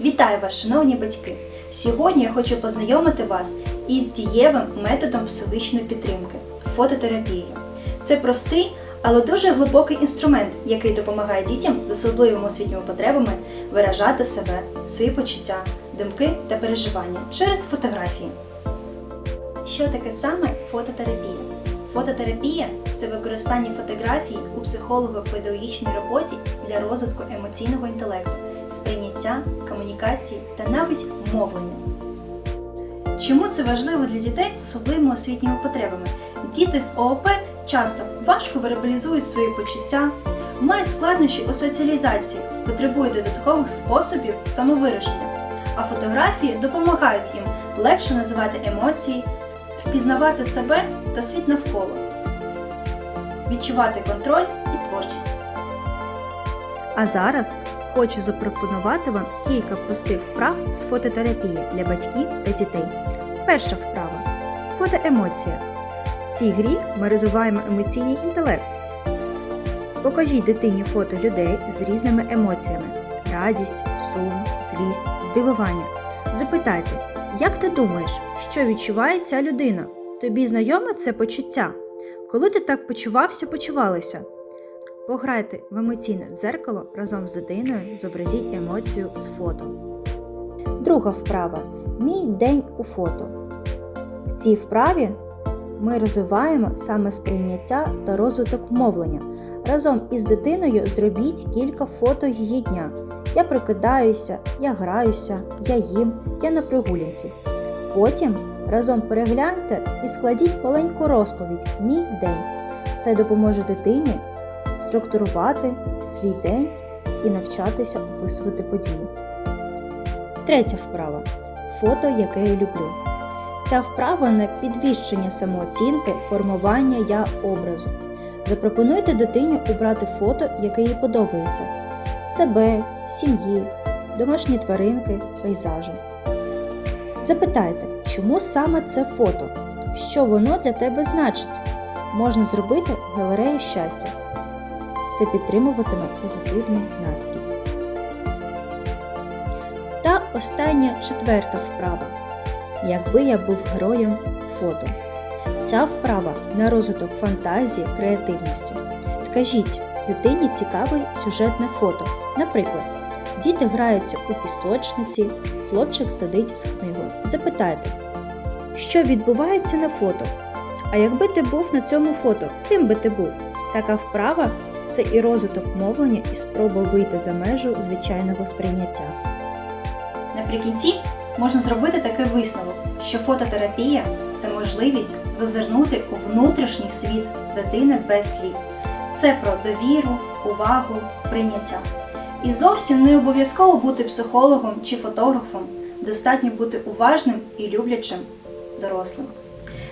Вітаю вас, шановні батьки! Сьогодні я хочу познайомити вас із дієвим методом психологічної підтримки фототерапією. Це простий, але дуже глибокий інструмент, який допомагає дітям з особливими освітніми потребами виражати себе, свої почуття, думки та переживання через фотографії. Що таке саме фототерапія? Фототерапія це використання фотографій у психолого-педагогічній роботі для розвитку емоційного інтелекту, сприйняття, комунікації та навіть мовлення. Чому це важливо для дітей з особливими освітніми потребами? Діти з ООП часто важко вербалізують свої почуття, мають складнощі у соціалізації, потребують додаткових способів самовираження, а фотографії допомагають їм легше називати емоції, впізнавати себе та світ навколо, відчувати контроль і творчість. А зараз хочу запропонувати вам кілька простих вправ з фототерапії для батьків та дітей. Перша вправа фотоемоція. В цій грі ми розвиваємо емоційний інтелект. Покажіть дитині фото людей з різними емоціями: радість, сум, злість, здивування. Запитайте, як ти думаєш, що відчуває ця людина? Тобі знайоме це почуття? Коли ти так почувався, почувалася? Пограйте в емоційне дзеркало разом з дитиною, зобразіть емоцію з фото. Друга вправа Мій день у фото. В цій вправі ми розвиваємо саме сприйняття та розвиток мовлення. Разом із дитиною зробіть кілька фото її дня. Я прокидаюся, я граюся, я їм, я на прогулянці. Потім разом перегляньте і складіть маленьку розповідь Мій день. Це допоможе дитині структурувати свій день і навчатися описувати події. Третя вправа фото, яке я люблю. Ця вправа на підвищення самооцінки, формування я образу. Запропонуйте дитині обрати фото, яке їй подобається: себе, сім'ї, домашні тваринки, пейзажі. Запитайте, чому саме це фото? Що воно для тебе значить? Можна зробити галерею щастя. Це підтримуватиме позитивний настрій. Та остання четверта вправа. Якби я був героєм фото. Ця вправа на розвиток фантазії, креативності. Скажіть дитині цікаве сюжетне фото. Наприклад, діти граються у пісочниці, хлопчик сидить з книгою. Запитайте, що відбувається на фото? А якби ти був на цьому фото, ким би ти був? Така вправа це і розвиток мовлення, і спроба вийти за межу звичайного сприйняття. Наприкінці можна зробити такий висновок, що фототерапія це можливість зазирнути у внутрішній світ дитини без слів. Це про довіру, увагу, прийняття. І зовсім не обов'язково бути психологом чи фотографом, достатньо бути уважним і люблячим дорослим.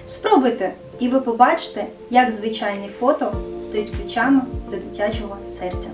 Спробуйте, і ви побачите, як звичайні фото стають ключами до дитячого серця.